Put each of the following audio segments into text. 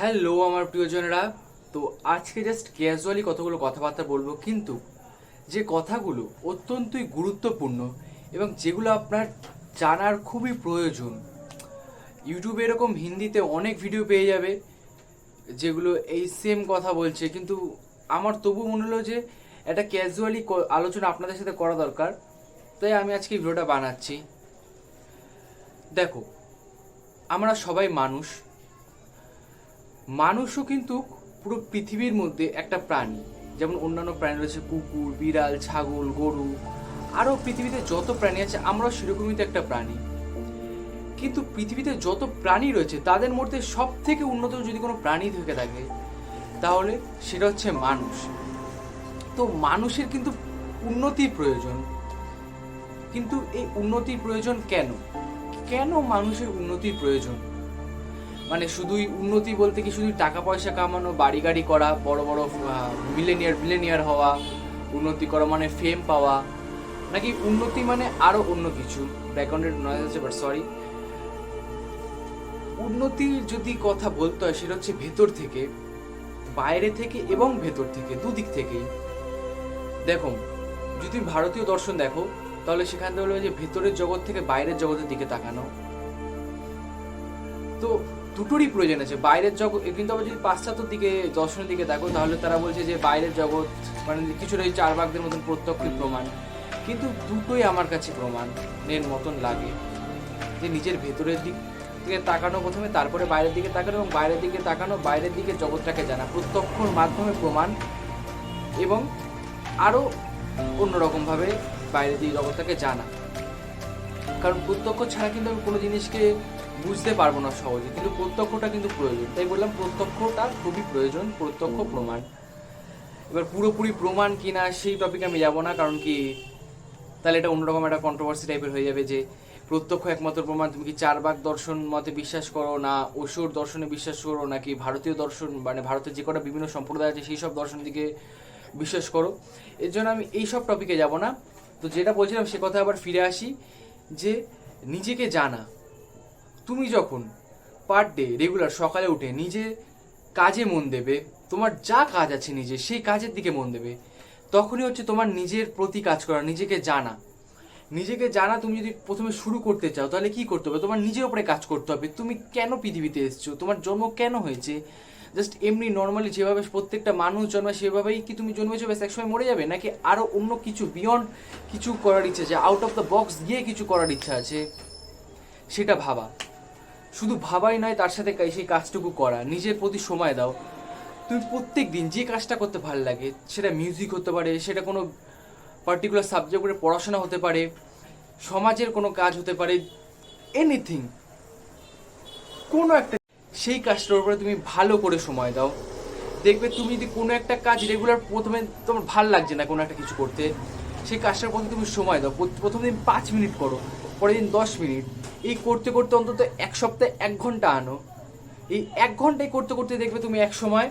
Hello আমার প্রিয়জনেরা তো আজকে জাস্ট ক্যাজুয়ালি কতগুলো কথাবার্তা বলব, কিন্তু যে কথাগুলো অত্যন্তই গুরুত্বপূর্ণ এবং যেগুলো আপনার জানার খুবই প্রয়োজন। ইউটিউবে এরকম হিন্দিতে অনেক ভিডিও পেয়ে যাবে, যেগুলো এই সেম কথা বলছে, কিন্তু আমার তবু মনে হলো যে একটা ক্যাজুয়ালি আলোচনা আপনাদের সাথে করা দরকার, তাই আমি আজকে ভিডিওটা বানাচ্ছি। দেখো, আমরা সবাই মানুষ মানুষও কিন্তু পুরো পৃথিবীর মধ্যে একটা প্রাণী। যেমন অন্যান্য প্রাণী রয়েছে কুকুর, বিড়াল, ছাগল, গরু। আরও পৃথিবীতে যত প্রাণী আছে, আমরাও সেরকমই তো একটা প্রাণী। কিন্তু পৃথিবীতে যত প্রাণী রয়েছে, তাদের মধ্যে সব থেকে উন্নত যদি কোনো প্রাণী থেকে থাকে, তাহলে সেটা হচ্ছে মানুষ। তো মানুষের কিন্তু উন্নতির প্রয়োজন। কিন্তু এই উন্নতির প্রয়োজন কেন? কেন মানুষের উন্নতির প্রয়োজন? মানে শুধুই উন্নতি বলতে কি শুধু টাকা পয়সা কামানো বাড়ি গাড়ি করা, বড় বড় মিলেনিয়ার বিলেনিয়ার হওয়া, উন্নতি করা মানে ফেম পাওয়া, নাকি উন্নতি মানে আরও অন্য কিছু? ব্যাকগ্রাউন্ডের নয়েজ আছে বাট সরি উন্নতির যদি কথা বলতে হয়, সেটা হচ্ছে ভেতর থেকে, বাইরে থেকে এবং ভেতর থেকে, দুদিক থেকেই। দেখো যদি ভারতীয় দর্শন দেখো, তাহলে সেখান থেকে বলবে যে ভেতরের জগৎ থেকে বাইরের জগতের দিকে তাকানো। তো দুটোরই প্রয়োজন আছে। বাইরের জগৎ কিন্তু আবার যদি পাশ্চাত্যের দিকে, দর্শনের দিকে দেখো, তাহলে তারা বলছে যে বাইরের জগৎ মানে কিছুটা ওই চার ভাগদের মতন প্রত্যক্ষই প্রমাণ। কিন্তু দুটোই আমার কাছে প্রমাণ এর মতন লাগে। যে নিজের ভেতরের দিক থেকে তাকানো প্রথমে, তারপরে বাইরের দিকে তাকানো এবং বাইরের দিকে তাকানো, বাইরের দিকে জগৎটাকে জানা। প্রত্যক্ষর মাধ্যমে প্রমাণ এবং আরও অন্যরকমভাবে বাইরের দিকে জগৎটাকে জানা। কারণ প্রত্যক্ষ ছাড়া কিন্তু আমি কোনো জিনিসকে বুঝতে পারব না সহজে কিন্তু প্রত্যক্ষটা কিন্তু প্রয়োজন। তাই বললাম প্রত্যক্ষটা খুবই প্রয়োজন প্রত্যক্ষ প্রমাণ। এবার পুরোপুরি প্রমাণ কিনা সেই টপিকে আমি যাব না কারণ কি তাহলে এটা অন্যরকম একটা কন্ট্রোভার্সি টাইপের হয়ে যাবে যে প্রত্যক্ষ একমাত্র প্রমাণ তুমি কি চার বাগ দর্শন মতে বিশ্বাস করো না অসুর দর্শনে বিশ্বাস করো নাকি ভারতীয় দর্শন মানে ভারতের যে কটা বিভিন্ন সম্প্রদায় আছে সেই সব দর্শন দিকে বিশ্বাস করো? এর জন্য আমি এই সব টপিকে যাব না। তো যেটা বলছিলাম সে কথা আবার ফিরে আসি যে নিজেকে জানা। তুমি যখন পার ডে রেগুলার সকালে উঠে নিজে কাজে মন দেবে, তোমার যা কাজ আছে নিজে, সেই কাজের দিকে মন দেবে, তখনই হচ্ছে তোমার নিজের প্রতি কাজ করা, নিজেকে জানা। নিজেকে জানা তুমি যদি প্রথমে শুরু করতে চাও, তাহলে কি করতে হবে? তোমার নিজের উপরে কাজ করতে হবে। তুমি কেন পৃথিবীতে এসছো? তোমার জন্ম কেন হয়েছে? জাস্ট এমনি নর্মালি যেভাবে প্রত্যেকটা মানুষ জন্মায়, সেভাবেই কি তুমি জন্মেছো? ব্যাস, একসময় মরে যাবে? নাকি আরও অন্য কিছু বিয়ন্ড কিছু করার ইচ্ছা আছে? আউট অফ দ্য বক্স গিয়ে কিছু করার ইচ্ছা আছে? সেটা ভাবা। শুধু ভাবাই নয়, তার সাথে সেই কাজটুকু করা। নিজের প্রতি সময় দাও। তুমি প্রত্যেক দিন যে কাজটা করতে ভালো লাগে, সেটা মিউজিক হতে পারে, সেটা কোনো পার্টিকুলার সাবজেক্ট করে পড়াশোনা হতে পারে, সমাজের কোনো কাজ হতে পারে এনিথিং কোনো একটা সেই কাজটার উপরে তুমি ভালো করে সময় দাও। দেখবে তুমি যদি কোনো একটা কাজ রেগুলার প্রথমে তোমার ভালো লাগছে না কোনো একটা কিছু করতে, সেই কাজটার প্রতি তুমি সময় দাও। প্রথ- প্রথম দিন পাঁচ মিনিট করো। পরের দিন দশ মিনিট। এই করতে করতে অন্তত এক সপ্তাহে এক ঘণ্টা আনো। এই এক ঘন্টায় করতে করতে দেখবে তুমি এক সময়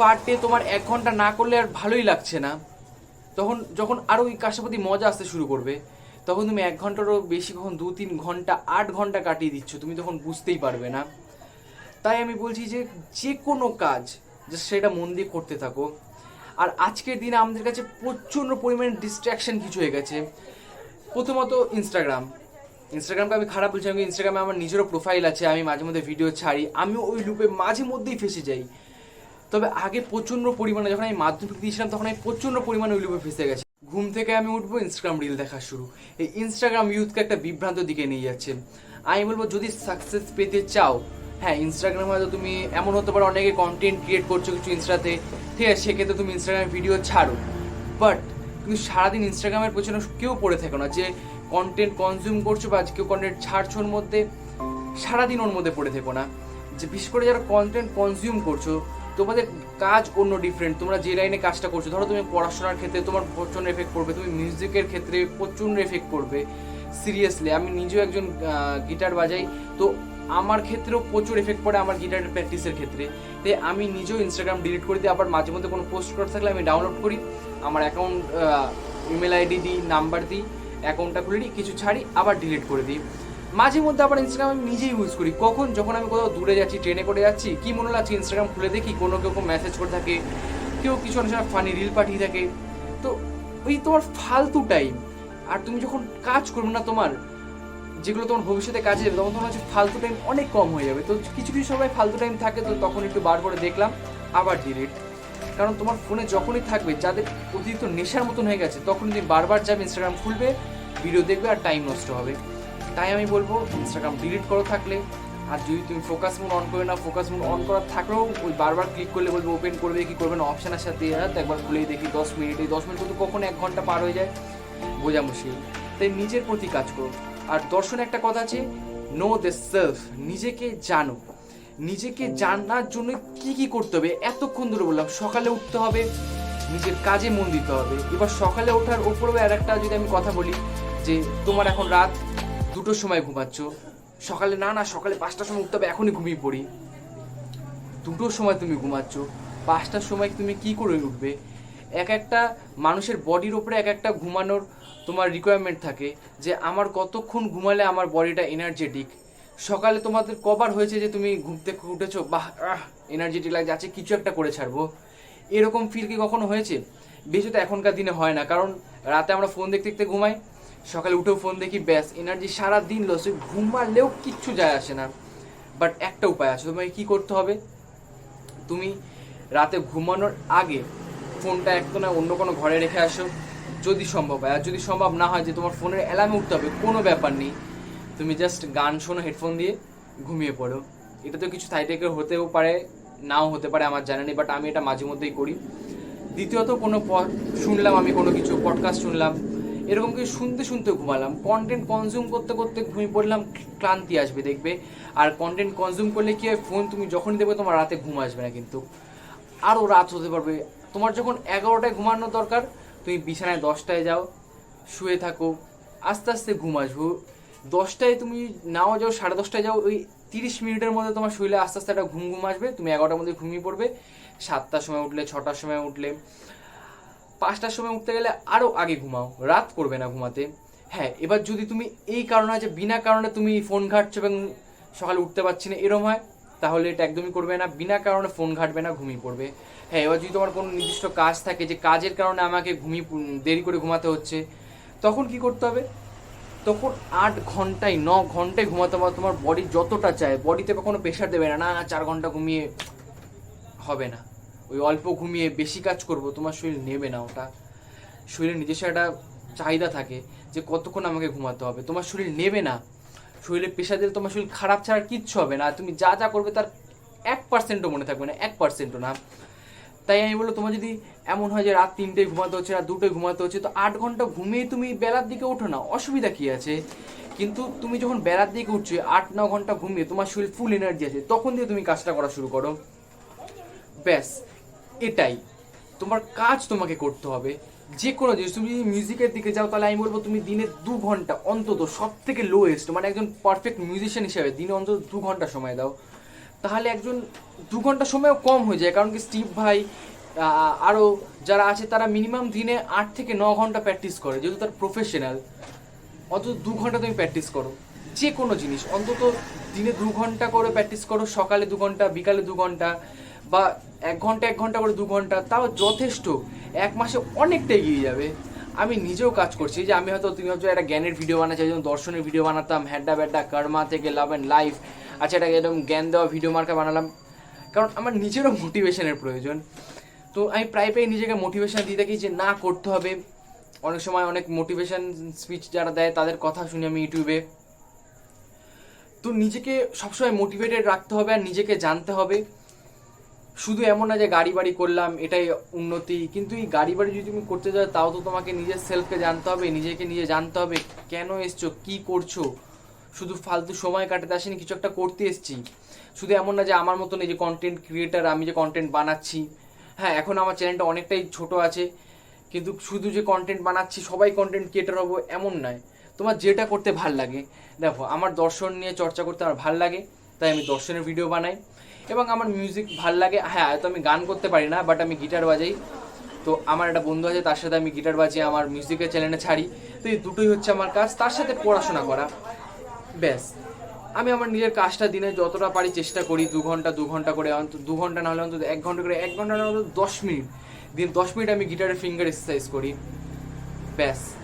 পার ডে তোমার এক ঘণ্টা না করলে আর ভালোই লাগছে না। তখন যখন আরও ওই কাজটার প্রতি মজা আসতে শুরু করবে, তখন তুমি এক ঘন্টারও বেশি কখন দু তিন ঘণ্টা, আট ঘণ্টা কাটিয়ে দিচ্ছ, তুমি তখন বুঝতেই পারবে না। তাই আমি বলছি যে যে কোনো কাজ সেটা মন দিয়ে করতে থাকো। আর আজকের দিনে আমাদের কাছে প্রচণ্ড পরিমাণে ডিস্ট্র্যাকশন কিছু হয়ে গেছে। প্রথমত ইনস্টাগ্রাম ইনস্টাগ্রামকে আমি খারাপ বলছি আমি ইনস্টাগ্রামে আমার নিজেরও প্রোফাইল আছে, আমি মাঝে মধ্যে ভিডিও ছাড়ি আমি ওই লুপে মাঝে মধ্যেই ফেসে যাই। তবে আগে প্রচণ্ড পরিমাণে, যখন আমি মাধ্যমিক দিয়েছিলাম, তখন আমি প্রচণ্ড পরিমাণে ওই লুপে ফেসে গেছি। ঘুম থেকে আমি উঠবো ইনস্টাগ্রাম রিল দেখা শুরু। এই ইনস্টাগ্রাম ইউথকে একটা বিভ্রান্ত দিকে নিয়ে যাচ্ছে। আমি বলব, যদি সাকসেস পেতে চাও হ্যাঁ ইনস্টাগ্রামে হয়তো তুমি এমন হতে পারো, অনেকে কন্টেন্ট ক্রিয়েট করছ কিছু ইনস্টাতে ঠিক আছে, সেক্ষেত্রে তুমি ইনস্টাগ্রামে ভিডিও ছাড়ো। বাট তুমি সারাদিন ইনস্টাগ্রামের পেছনে কেউ পড়ে থেকো না, যে কন্টেন্ট কনজিউম করছ বা কেউ কন্টেন্ট ছাড়ছো ওর মধ্যে, সারাদিন ওর মধ্যে পড়ে থেকো না। যে বিশেষ করে যারা কন্টেন্ট কনজিউম করছ, তোমাদের কাজ অন্য ডিফারেন্ট তোমরা যে লাইনে কাজটা করছ, ধরো তুমি পড়াশোনার ক্ষেত্রে তোমার প্রচণ্ড এফেক্ট পড়বে, তুমি মিউজিকের ক্ষেত্রে প্রচণ্ড এফেক্ট পড়বে। সিরিয়াসলি আমি নিজেও একজন গিটার বাজাই, তো আমার ক্ষেত্রেও প্রচুর এফেক্ট পড়ে আমার গিটারের প্র্যাকটিসের ক্ষেত্রে। তাই আমি নিজেও ইনস্টাগ্রাম ডিলিট করে দিই, আবার মাঝে মধ্যে কোনো পোস্ট করা থাকলে আমি ডাউনলোড করি। আমার অ্যাকাউন্ট ইমেল আইডি দিই নাম্বার দিই অ্যাকাউন্টটা খুলে দিই কিছু ছাড়ি, আবার ডিলিট করে দিই। মাঝে মধ্যে আবার ইনস্টাগ্রাম আমি নিজেই ইউজ করি। কখন যখন আমি কোথাও দূরে যাচ্ছি ট্রেনে করে যাচ্ছি, কী মনে লাগছে ইনস্টাগ্রাম খুলে দেখি? কোনো কেউ মেসেজ করে থাকে, কেউ কিছু অনেক সময় ফানি রিল পাঠিয়ে থাকে। তো ওই তোমার ফালতু টাইম আর তুমি যখন কাজ করবে না তোমার যেগুলো তোমার ভবিষ্যতে কাজে দেবে, তখন তোমার হচ্ছে ফালতু টাইম অনেক কম হয়ে যাবে। তো কিছু কিছু সময় ফালতু টাইম থাকে তো তখন একটু বার করে দেখলাম, আবার ডিলিট কারণ তোমার ফোনে যখনই থাকবে, যাদের অতিরিক্ত নেশার মতন হয়ে গেছে তখন তুমি বারবার যাবে ইনস্টাগ্রাম খুলবে ভিডিও দেখবে আর টাইম নষ্ট হবে। তাই আমি বলব ইনস্টাগ্রাম ডিলিট করো থাকলে। আর যদি তুমি ফোকাস মুড অন করে না ফোকাস মুড অন করা থাকলেও ওই বারবার ক্লিক করলে বলবে ওপেন করবে, কি করবে না? অপশানের সাথে তো একবার খুলেই দেখি, দশ মিনিট এই দশ মিনিট কিন্তু কখন এক ঘণ্টা পার হয়ে যায়। বোঝা মুশকিল। তাই নিজের প্রতি কাজ করো। আর দর্শনে একটা কথা আছে নো দ্য সেলফ নিজেকে জানো। নিজেকে জানার জন্য কি কি করতে হবে? এতক্ষণ ধরে বললাম, সকালে উঠতে হবে, নিজের কাজে মন দিতে হবে। এবার সকালে ওঠার ওপরেও আর একটা যদি আমি কথা বলি, যে তোমার এখন রাত দুটোর সময় ঘুমাচ্ছ। সকালে না না, সকালে পাঁচটার সময় উঠতে হবে, এখনই ঘুমিয়ে পড়ি। দুটোর সময় তুমি ঘুমাচ্ছ, পাঁচটার সময় তুমি কি করে উঠবে? এক একটা মানুষের বডির ওপরে এক একটা ঘুমানোর তোমার রিকোয়ারমেন্ট থাকে যে আমার কতক্ষণ ঘুমালে আমার বডিটা এনার্জেটিক সকালে তোমাদের কবার হয়েছে যে তুমি ঘুম থেকে উঠেছো, বাহ এনার্জেটিক লাগছে আছে কিছু একটা করে ছাড়বো। এরকম ফিল কি কখনো হয়েছে? বেশি তো এখনকার দিনে হয় না, কারণ রাতে আমরা ফোন দেখতে দেখতে ঘুমাই, সকালে উঠেও ফোন দেখি, ব্যাস এনার্জি সারা দিন লস ঘুমালেও কিচ্ছু যায় আসে না। বাট একটা উপায় আছে, তোমাকে কি করতে হবে? তুমি রাতে ঘুমানোর আগে ফোনটা একদম অন্য কোনো ঘরে রেখে আসো যদি সম্ভব হয়। আর যদি সম্ভব না হয় যে তোমার ফোনের অ্যালার্মে উঠতে হবে, কোনো ব্যাপার নেই। তুমি জাস্ট গান শোনো হেডফোন দিয়ে ঘুমিয়ে পড়ো। এটা তো কিছু সাইডেকের হতেও পারে, নাও হতে পারে, আমার জানা নেই বাট আমি এটা মাঝে মধ্যেই করি। দ্বিতীয়ত, কোনো শুনলাম, আমি কোনো কিছু পডকাস্ট শুনলাম, এরকম কিছু শুনতে শুনতে ঘুমালাম। কন্টেন্ট কনজিউম করতে করতে ঘুমিয়ে পড়লাম, ক্লান্তি আসবে দেখবে। আর কন্টেন্ট কনজিউম করলে কি হয় ফোন তুমি যখনই দেবে তোমার রাতে ঘুম আসবে না কিন্তু। আরও রাত হতে পারবে। তোমার যখন এগারোটায় ঘুমানো দরকার তুমি বিছানায় দশটায় যাও, শুয়ে থাকো, আস্তে আস্তে ঘুম আসব। দশটায় তুমি নাও যাও, সাড়ে দশটায় যাও, ওই তিরিশ মিনিটের মধ্যে তোমার শরীরে আস্তে আস্তে একটা ঘুম ঘুম আসবে, তুমি এগারোটার মধ্যে ঘুমিয়ে পড়বে, সাতটার সময় উঠলে, ছটার সময় উঠলে, পাঁচটার সময় উঠতে গেলে আরও আগে ঘুমাও, রাত করবে না ঘুমাতে। হ্যাঁ এবার যদি তুমি এই কারণে যে বিনা কারণে তুমি ফোন ঘাটছো এবং সকালে উঠতে পারছি না, এরম হয় তাহলে এটা একদমই করবে না, বিনা কারণে ফোন ঘাটবে না, ঘুমিয়ে পড়বে। হ্যাঁ এবার যদি তোমার কোনো নির্দিষ্ট কাজ থাকে যে কাজের কারণে আমাকে ঘুমিয়ে দেরি করে ঘুমাতে হচ্ছে, তখন কি করতে হবে? তখন আট ঘন্টায়, ন ঘন্টায় ঘুমাতে হবে, তোমার বডি যতটা চায়। বডিতে কখনো প্রেশার দেবে না না চার ঘণ্টা ঘুমিয়ে হবে না। ওই অল্প ঘুমিয়ে বেশি কাজ করব, তোমার শরীর নেবে না ওটা। শরীরের নিজস্ব একটা চাহিদা থাকে যে কতক্ষণ আমাকে ঘুমাতে হবে। তোমার শরীর নেবে না শরীরে প্রেশার দিলে তোমার শরীর খারাপ ছাড়া কিচ্ছু হবে না। তুমি যা যা করবে তার এক পার্সেন্টও মনে থাকবে না, এক পার্সেন্টও না। তাই আমি বলল তোমার যদি এমন হয় যে রাত তিনটে ঘুমাতে হচ্ছে, রাত দুটোয় ঘুমাতে হচ্ছে, তো আট ঘণ্টা ঘুমিয়ে তুমি বেলার দিকে ওঠো না, অসুবিধা কী আছে? কিন্তু তুমি যখন বেলার দিকে উঠছো, আট ন ঘণ্টা ঘুমিয়ে তোমার শরীর ফুল এনার্জি আছে, তখন দিয়ে তুমি কাজটা করা শুরু করো। ব্যাস, এটাই। তোমার কাজ তোমাকে করতে হবে। যে কোনো জিনিস, তুমি যদি মিউজিকের দিকে যাও, তাহলে আমি বলব তুমি দিনে দু ঘণ্টা, অন্তত সব থেকে লোয়েস্ট মানে একজন পারফেক্ট মিউজিশিয়ান হিসেবে দিনে অন্তত দু ঘণ্টা সময় দাও। তাহলে একজন দু ঘণ্টা সময়ও কম হয়ে যায়, কারণ কি স্টিভ ভাই আরও যারা আছে, তারা মিনিমাম দিনে আট থেকে ন ঘণ্টা প্র্যাকটিস করে, যেহেতু তার প্রফেশনাল অন্তত দু ঘণ্টা তুমি প্র্যাকটিস করো। যে কোনো জিনিস, অন্তত দিনে দু ঘণ্টা করে প্র্যাকটিস করো, সকালে দু ঘণ্টা, বিকালে দু ঘণ্টা, বা এক ঘণ্টা এক ঘণ্টা করে দু ঘণ্টা, তাও যথেষ্ট। এক মাসে অনেকটা এগিয়ে যাবে। আমি নিজেও কাজ করছি, যে আমি হয়তো তুমি হয়তো একটা জ্ঞানের ভিডিও বানাচ্ছি যেমন দর্শনের ভিডিও বানাতাম, হ্যাড্ডা ব্যাড্ডা, কর্মা থেকে লাভ অ্যান্ড লাইফ আচ্ছা এটা একদম জ্ঞান দেওয়া ভিডিও মার্কা বানালাম। কারণ আমার নিজেরও মোটিভেশনের প্রয়োজন। তো আমি প্রায় প্রায় নিজেকে মোটিভেশন দিয়ে থাকি যে না, করতে হবে। অনেক সময় অনেক মোটিভেশন স্পিচ যারা দেয়, তাদের কথা শুনি আমি ইউটিউবে তো নিজেকে সবসময় মোটিভেটেড রাখতে হবে আর নিজেকে জানতে হবে। শুধু এমন না যে গাড়ি বাড়ি করলাম, এটাই উন্নতি। কিন্তু এই গাড়ি বাড়ি যদি তুমি করতে যাও, তাও তো তোমাকে নিজের সেলফকে জানতে হবে, নিজেকে নিজে জানতে হবে, কেন এসছো, কি করছ? শুধু ফালতু সময় কাটাতে আসেনি, কিছু একটা করতে এসছি। শুধু এমন না যে আমার মতন এই যে কন্টেন্ট ক্রিয়েটার আমি যে কন্টেন্ট বানাচ্ছি হ্যাঁ এখন আমার চ্যানেলটা অনেকটাই ছোট আছে, কিন্তু শুধু যে কন্টেন্ট বানাচ্ছি, সবাই কন্টেন্ট ক্রিয়েটার হব, এমন নয়। তোমার যেটা করতে ভালো লাগে, দেখো, আমার দর্শন নিয়ে চর্চা করতে আমার ভালো লাগে, তাই আমি দর্শনের ভিডিও বানাই। এবং আমার মিউজিক ভালো লাগে। হ্যাঁ হয়তো আমি গান করতে পারি না বাট আমি গিটার বাজাই। তো আমার একটা বন্ধু আছে, তার সাথে আমি গিটার বাজিয়ে আমার মিউজিকের চ্যানেলে ছাড়ি। তো এই দুটোই হচ্ছে আমার কাজ। তার সাথে পড়াশোনা করা। ব্যাস। আমি আমার নিজের কাজটা দিনে যতটা পারি চেষ্টা করি, দু ঘণ্টা দু ঘণ্টা করে অন্তত, দু ঘণ্টা না হলে অন্তত এক ঘণ্টা করে, এক ঘণ্টা না অন্তত দশ মিনিট। দিন দশ মিনিট আমি গিটারের ফিঙ্গার এক্সারসাইজ করি। ব্যাস।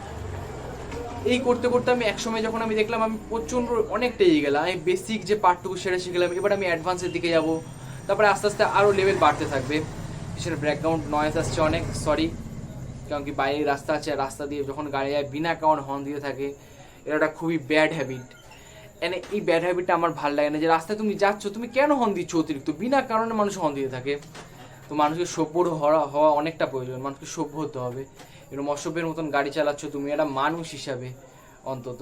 এই করতে করতে আমি একসময় যখন আমি দেখলাম আমি প্রচণ্ড অনেকটা এগিয়ে গেলাম। আমি বেসিক যে পার্টটুকু সেটা শিখলাম এবার আমি অ্যাডভান্সের দিকে যাব। তারপরে আস্তে আস্তে আরও লেভেল বাড়তে থাকবে। পিছনে ব্যাকগ্রাউন্ড নয়েজ আসছে অনেক সরি কারণ কি বাইরে রাস্তা আছে, রাস্তা দিয়ে যখন গাড়ি যায়, বিনা কারণ হর্ন দিয়ে থাকে। এটা একটা খুবই ব্যাড হ্যাবিট এনে এই ব্যাড হ্যাবিটটা আমার ভালো লাগে না যে রাস্তায় তুমি যাচ্ছ, তুমি কেন হর্ন দিচ্ছ অতিরিক্ত? বিনা কারণে মানুষ হর্ন দিয়ে থাকে। তো মানুষকে সভ্য হওয়া হওয়া অনেকটা প্রয়োজন। মানুষকে সভ্য হতে হবে। এরকম অসভ্যের মতন গাড়ি চালাচ্ছ তুমি, একটা মানুষ হিসাবে, অন্তত।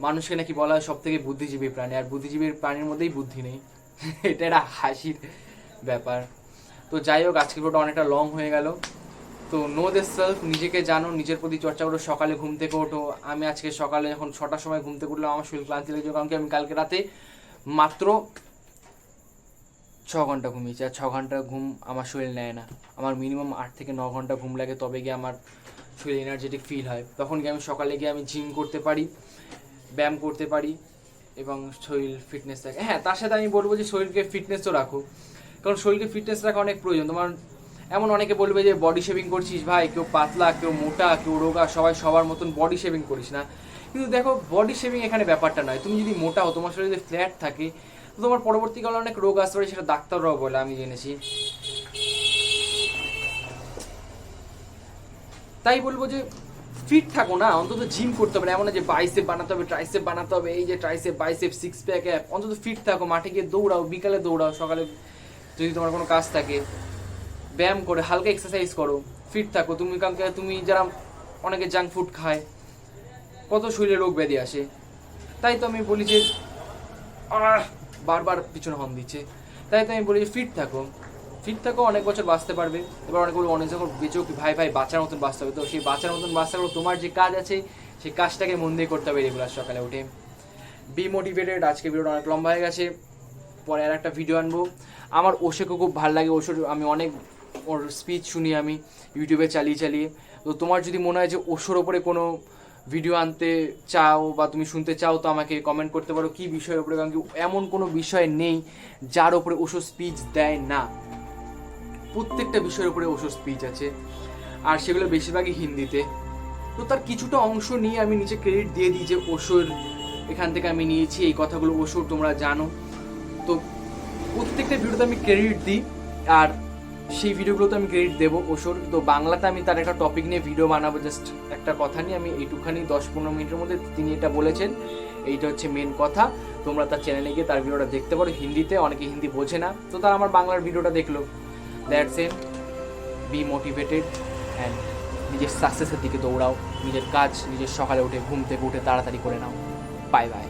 মানুষকে নাকি বলা হয় সব থেকে বুদ্ধিজীবী প্রাণী, আর বুদ্ধিজীবীর প্রাণীর মধ্যেই বুদ্ধি নেই। এটা একটা হাসির ব্যাপার। তো যাই হোক আজকে ভিডিওটা অনেকটা লং হয়ে গেল। তো নো দিস সেলফ নিজেকে জানো, নিজের প্রতি চর্চা করো, সকালে ঘুম থেকে ওঠো। আমি আজকে সকালে যখন ছটার সময় ঘুম থেকে উঠলাম, আমার শরীর ক্লান্তি লেগেছে। কারণ কি আমি কালকে রাতে মাত্র ছ ঘণ্টা ঘুমিয়েছি, আর ছ ঘণ্টা ঘুম আমার শরীর নেয় না। আমার মিনিমাম আট থেকে ন ঘণ্টা ঘুম লাগে, তবে গিয়ে আমার শরীর এনার্জেটিক ফিল হয়। তখন গিয়ে আমি সকালে গিয়ে আমি জিম করতে পারি, ব্যায়াম করতে পারি, এবং শরীর ফিটনেস থাকে। হ্যাঁ তার সাথে আমি বলব যে শরীরকে ফিটনেসও রাখো। কারণ শরীরকে ফিটনেস রাখা অনেক প্রয়োজন। তোমার এমন অনেকে বলবে যে বডি শেভিং করছিস ভাই, কেউ পাতলা, কেউ মোটা, কেউ রোগা, সবাই সবার মতন বডি শেভিং করিস না। কিন্তু দেখো বডি শেভিং এখানে ব্যাপারটা নয়। তুমি যদি মোটা হও, তোমার শরীরে যদি ফ্ল্যাট থাকে তো তোমার পরবর্তীকালে অনেক রোগ আসতে পারে সেটা ডাক্তাররাও বলে, আমি জেনেছি। তাই বলব যে ফিট থাকো না, অন্তত জিম করতে হবে না। এমন যে বাইসেপ বানাতে হবে ট্রাইসেপ বানাতে হবে, এই যে tricep bicep six pack ab অন্তত ফিট থাকো, মাঠে গিয়ে দৌড়াও, বিকালে দৌড়াও, সকালে যদি তোমার কোনো কাজ থাকে, ব্যায়াম করে, হালকা এক্সারসাইজ করো ফিট থাকো। তুমি কারণ কি তুমি যারা অনেকে জাঙ্ক ফুড খায়, কত শরীরে রোগ ব্যাধি আসে। তাই তো আমি বলি যে বারবার পিছনে হর্ন দিচ্ছে। তাই তো আমি বলি ফিট থাকো। ফিট থাকো, অনেক বছর বাঁচতে পারবে। এবার অনেক বলব অনেক যখন বেঁচেও কি ভাই ভাই বাঁচার মতন বাঁচতে হবে। তো সেই বাঁচার মতন বাঁচতে হবে তোমার যে কাজ আছে, সেই কাজটাকে মন দিয়ে করতে হবে রেগুলার সকালে উঠে। বি মোটিভেটেড আজকে ভিডিওটা অনেক লম্বা হয়ে গেছে। পরে আর একটা ভিডিও আনব। আমার ওষেকে খুব ভালো লাগে। ওষুধ আমি অনেক ওর স্পিচ শুনি আমি ইউটিউবে চালিয়ে চালিয়ে। তো তোমার যদি মনে হয় যে ওষুর ওপরে কোনো ভিডিও আনতে চাও বা তুমি শুনতে চাও, তো আমাকে কমেন্ট করতে পারো কি বিষয়ের উপরে, কারণ কি এমন কোনো বিষয় নেই যার ওপরে ওষুধ স্পিচ দেয় না। প্রত্যেকটা বিষয়ের উপরে ওষুধ স্পিচ আছে। আর সেগুলো বেশিরভাগই হিন্দিতে। তো তার কিছুটা অংশ নিয়ে আমি নিচে ক্রেডিট দিয়ে দিই যে ওষুধ এখান থেকে আমি নিয়েছি, এই কথাগুলো ওষুধ তোমরা জানো। তো প্রত্যেকটা ভিডিওতে আমি ক্রেডিট দিই। আর সেই ভিডিওগুলোতে আমি ক্রেডিট দেবো, ওষুধ। তো বাংলাতে আমি তার একটা টপিক নিয়ে ভিডিও বানাবো জাস্ট একটা কথা নিয়ে। আমি এইটুখানি, দশ পনেরো মিনিটের মধ্যে তিনি এটা বলেছেন। এইটা হচ্ছে মেন কথা। তোমরা তার চ্যানেলে গিয়ে তার ভিডিওটা দেখতে পারো। হিন্দিতে, অনেকে হিন্দি বোঝে না। তো তারা আমার বাংলার ভিডিওটা দেখল। That's and be motivated and নিজের সাকসেসের দিকে দৌড়াও। নিজের কাজ, নিজের সকালে উঠে, ঘুম থেকে উঠে তাড়াতাড়ি করে নাও। Bye bye